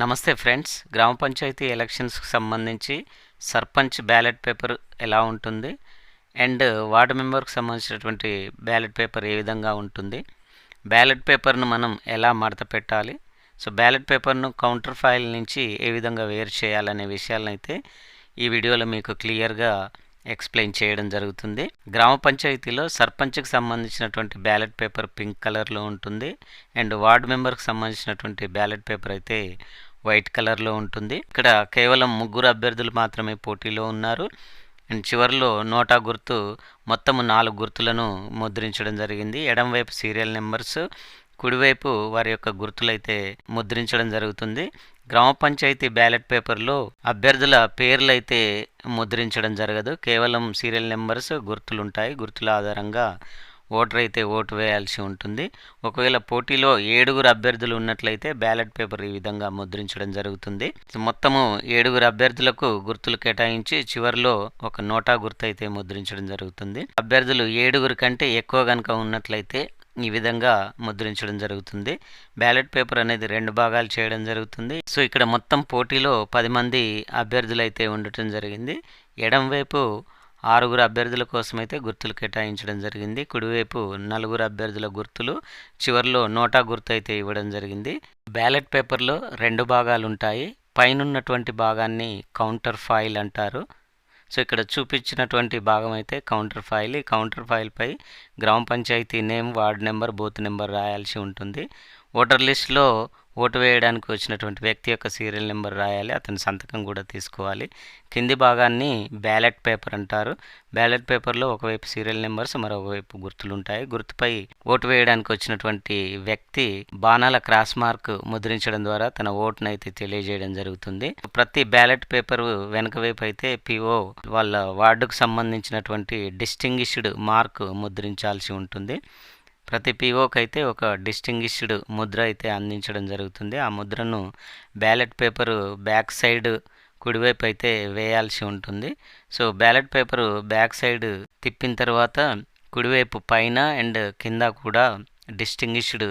నమస్తే ఫ్రెండ్స్. గ్రామ పంచాయతీ ఎలక్షన్స్కి సంబంధించి సర్పంచ్ బ్యాలెట్ పేపర్ ఎలా ఉంటుంది? అండ్ వార్డు మెంబర్కి సంబంధించినటువంటి బ్యాలెట్ పేపర్ ఏ విధంగా ఉంటుంది? బ్యాలెట్ పేపర్ను మనం ఎలా మడత పెట్టాలి? సో బ్యాలెట్ పేపర్ను కౌంటర్ ఫైల్ నుంచి ఏ విధంగా వేరు చేయాలనే విషయాలను అయితే ఈ వీడియోలో మీకు క్లియర్గా ఎక్స్ప్లెయిన్ చేయడం జరుగుతుంది. గ్రామ పంచాయతీలో సర్పంచ్కి సంబంధించినటువంటి బ్యాలెట్ పేపర్ పింక్ కలర్లో ఉంటుంది. అండ్ వార్డు మెంబర్కి సంబంధించినటువంటి బ్యాలెట్ పేపర్ అయితే వైట్ కలర్లో ఉంటుంది. ఇక్కడ కేవలం ముగ్గురు అభ్యర్థులు మాత్రమే పోటీలో ఉన్నారు. అండ్ చివరిలో నోటా గుర్తు మొత్తము నాలుగు గుర్తులను ముద్రించడం జరిగింది. ఎడం వైపు సీరియల్ నెంబర్స్ కుడివైపు వారి యొక్క గుర్తులైతే ముద్రించడం జరుగుతుంది. గ్రామ పంచాయతీ బ్యాలెట్ పేపర్లో అభ్యర్థుల పేర్లు అయితే ముద్రించడం జరగదు. కేవలం సీరియల్ నెంబర్స్ గుర్తులు ఉంటాయి గుర్తుల ఆధారంగా ఓటర్ అయితే ఓటు వేయాల్సి ఉంటుంది. ఒకవేళ పోటీలో ఏడుగురు అభ్యర్థులు ఉన్నట్లయితే బ్యాలెట్ పేపర్ ఈ విధంగా ముద్రించడం జరుగుతుంది. మొత్తము ఏడుగురు అభ్యర్థులకు గుర్తులు కేటాయించి చివరిలో ఒక నోటా గుర్తు అయితే ముద్రించడం జరుగుతుంది. అభ్యర్థులు ఏడుగురు కంటే ఎక్కువ కనుక ఉన్నట్లయితే ఈ విధంగా ముద్రించడం జరుగుతుంది. బ్యాలెట్ పేపర్ అనేది రెండు భాగాలు చేయడం జరుగుతుంది. సో ఇక్కడ మొత్తం పోటీలో పది మంది అభ్యర్థులు అయితే ఉండటం జరిగింది. ఎడం వైపు ఆరుగురు అభ్యర్థుల కోసం అయితే గుర్తులు కేటాయించడం జరిగింది. కుడివైపు నలుగురు అభ్యర్థుల గుర్తులు చివరిలో నోటా గుర్తు అయితే ఇవ్వడం జరిగింది. బ్యాలెట్ పేపర్లో రెండు భాగాలు ఉంటాయి. పైనున్నటువంటి భాగాన్ని కౌంటర్ ఫాయిల్ అంటారు. సో ఇక్కడ చూపించినటువంటి భాగం అయితే కౌంటర్ ఫైల్. ఈ కౌంటర్ ఫైల్పై గ్రామ panchayat name ward number booth number రాయాల్సి ఉంటుంది. ఓటర్ లిస్ట్లో ఓటు వేయడానికి వచ్చినటువంటి వ్యక్తి యొక్క సీరియల్ నెంబర్ రాయాలి అతని సంతకం కూడా తీసుకోవాలి. కింది భాగాన్ని బ్యాలెట్ పేపర్ అంటారు. బ్యాలెట్ పేపర్లో ఒకవైపు సీరియల్ నెంబర్స్ మరొకవైపు గుర్తులు ఉంటాయి గుర్తుపై ఓటు వేయడానికి వచ్చినటువంటి వ్యక్తి బాణాల క్రాస్ మార్క్ ముద్రించడం ద్వారా తన ఓటును అయితే తెలియజేయడం జరుగుతుంది. ప్రతి బ్యాలెట్ పేపర్ వెనక వైపు అయితే పిఓ వాళ్ళ వార్డుకు సంబంధించినటువంటి డిస్టింగిష్డ్ మార్క్ ముద్రించాల్సి ఉంటుంది. ప్రతి పీఓకి అయితే ఒక డిస్టింగిష్డ్ ముద్ర అయితే అందించడం జరుగుతుంది. ఆ ముద్రను బ్యాలెట్ పేపరు బ్యాక్ సైడ్ కుడివైపు అయితే వేయాల్సి ఉంటుంది. So ballot paper back side తిప్పిన తర్వాత కుడివైపు పైన అండ్ కింద కూడా డిస్టింగిష్డ్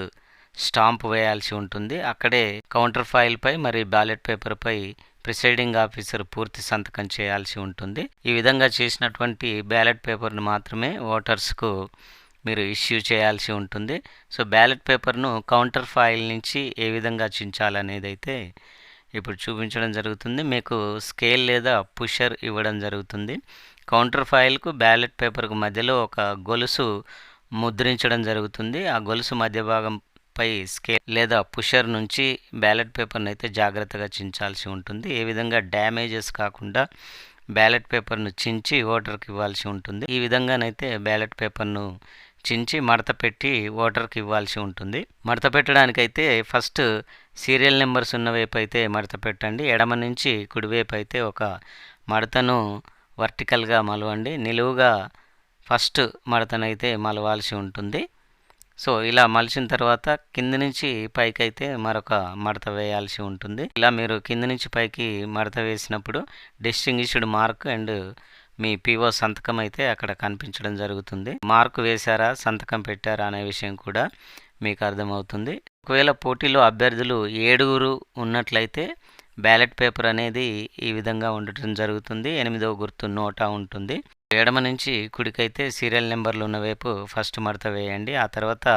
స్టాంప్ వేయాల్సి ఉంటుంది. అక్కడే కౌంటర్ ఫైల్పై మరి బ్యాలెట్ పేపర్పై ప్రిసైడింగ్ ఆఫీసర్ పూర్తి సంతకం చేయాల్సి ఉంటుంది. ఈ విధంగా చేసినటువంటి బ్యాలెట్ పేపర్ను మాత్రమే ఓటర్స్కు మీరు ఇష్యూ చేయాల్సి ఉంటుంది. సో బ్యాలెట్ పేపర్ను కౌంటర్ ఫైల్ నుంచి ఏ విధంగా చించాలనేది అయితే ఇప్పుడు చూపించడం జరుగుతుంది. మీకు స్కేల్ లేదా పుషర్ ఇవ్వడం జరుగుతుంది. కౌంటర్ ఫైల్కు బ్యాలెట్ పేపర్కు మధ్యలో ఒక గొలుసు ముద్రించడం జరుగుతుంది. ఆ గొలుసు మధ్య భాగం పై స్కేల్ లేదా పుషర్ నుంచి బ్యాలెట్ పేపర్ని అయితే జాగ్రత్తగా చించాల్సి ఉంటుంది. ఏ విధంగా డ్యామేజెస్ కాకుండా బ్యాలెట్ పేపర్ను చించి ఓటర్కి ఇవ్వాల్సి ఉంటుంది. ఈ విధంగానైతే బ్యాలెట్ పేపర్ను చించి మడత పెట్టి ఓటర్కి ఇవ్వాల్సి ఉంటుంది. మడత పెట్టడానికైతే ఫస్ట్ సీరియల్ నెంబర్స్ ఉన్న వైపు అయితే మడత పెట్టండి. ఎడమ నుంచి కుడివైపు అయితే ఒక మడతను వర్టికల్గా మలవండి. నిలువుగా ఫస్ట్ మడతనైతే మలవాల్సి ఉంటుంది. సో ఇలా మలిచిన తర్వాత కింద నుంచి పైకి అయితే మరొక మడత వేయాల్సి ఉంటుంది. ఇలా మీరు కింద నుంచి పైకి మడత వేసినప్పుడు డిస్టింగిష్డ్ మార్క్ అండ్ మీ పిఓ సంతకం అయితే అక్కడ కనిపించడం జరుగుతుంది. మార్కు వేశారా సంతకం పెట్టారా అనే విషయం కూడా మీకు అర్థమవుతుంది. ఒకవేళ పోటీలో అభ్యర్థులు ఏడుగురు ఉన్నట్లయితే బ్యాలెట్ పేపర్ అనేది ఈ విధంగా ఉండటం జరుగుతుంది. ఎనిమిదవ గుర్తు నోటా ఉంటుంది. ఎడమ నుంచి కుడికైతే సీరియల్ నెంబర్లు ఉన్న వైపు ఫస్ట్ మడత వేయండి. ఆ తర్వాత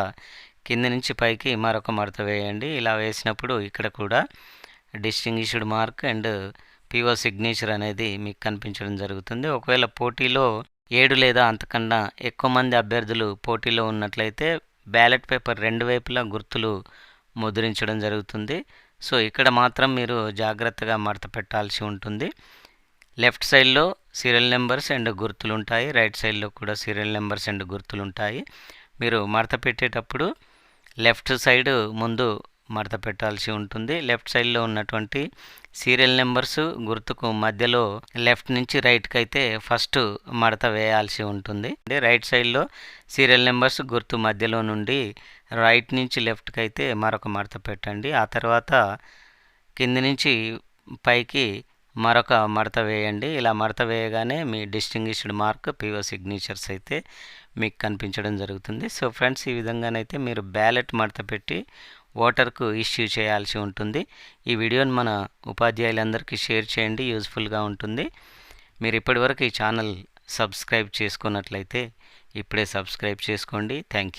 కింద నుంచి పైకి మరొక మడత వేయండి. ఇలా వేసినప్పుడు ఇక్కడ కూడా distinguished mark and PO signature అనేది మీకు కనిపించడం జరుగుతుంది. ఒకవేళ పోటీలో ఏడు లేదా అంతకన్నా ఎక్కువ మంది అభ్యర్థులు పోటీలో ఉన్నట్లయితే బ్యాలెట్ పేపర్ రెండు వైపులా గుర్తులు ముద్రించడం జరుగుతుంది. సో ఇక్కడ మాత్రం మీరు జాగ్రత్తగా మడత పెట్టాల్సి ఉంటుంది. లెఫ్ట్ సైడ్లో సీరియల్ నెంబర్స్ అండ్ గుర్తులు ఉంటాయి రైట్ సైడ్లో కూడా సీరియల్ నెంబర్స్ అండ్ గుర్తులు ఉంటాయి మీరు మడత పెట్టేటప్పుడు లెఫ్ట్ సైడ్ ముందు మడత పెట్టాల్సి ఉంటుంది. లెఫ్ట్ సైడ్లో ఉన్నటువంటి సీరియల్ నెంబర్స్ గుర్తుకు మధ్యలో లెఫ్ట్ నుంచి రైట్కి అయితే ఫస్ట్ మడత వేయాల్సి ఉంటుంది. రైట్ సైడ్లో సీరియల్ నెంబర్స్ గుర్తు మధ్యలో నుండి రైట్ నుంచి లెఫ్ట్కి అయితే మరొక మడత పెట్టండి. ఆ తర్వాత కింది నుంచి పైకి మరొక మడత వేయండి. ఇలా మడత వేయగానే మీ డిస్టింగ్విష్డ్ మార్క్ పిఓ సిగ్నేచర్స్ అయితే మీకు కనిపించడం జరుగుతుంది. సో ఫ్రెండ్స్ ఈ విధంగానైతే మీరు బ్యాలెట్ మడత పెట్టి ఓటర్కు ఇష్యూ చేయాల్సి ఉంటుంది. ఈ వీడియోని మన ఉపాధ్యాయులందరికీ షేర్ చేయండి యూజ్ఫుల్గా ఉంటుంది. మీరు ఇప్పటివరకు ఈ ఛానల్ సబ్స్క్రైబ్ చేసుకున్నట్లయితే ఇప్పుడే సబ్స్క్రైబ్ చేసుకోండి. Thank you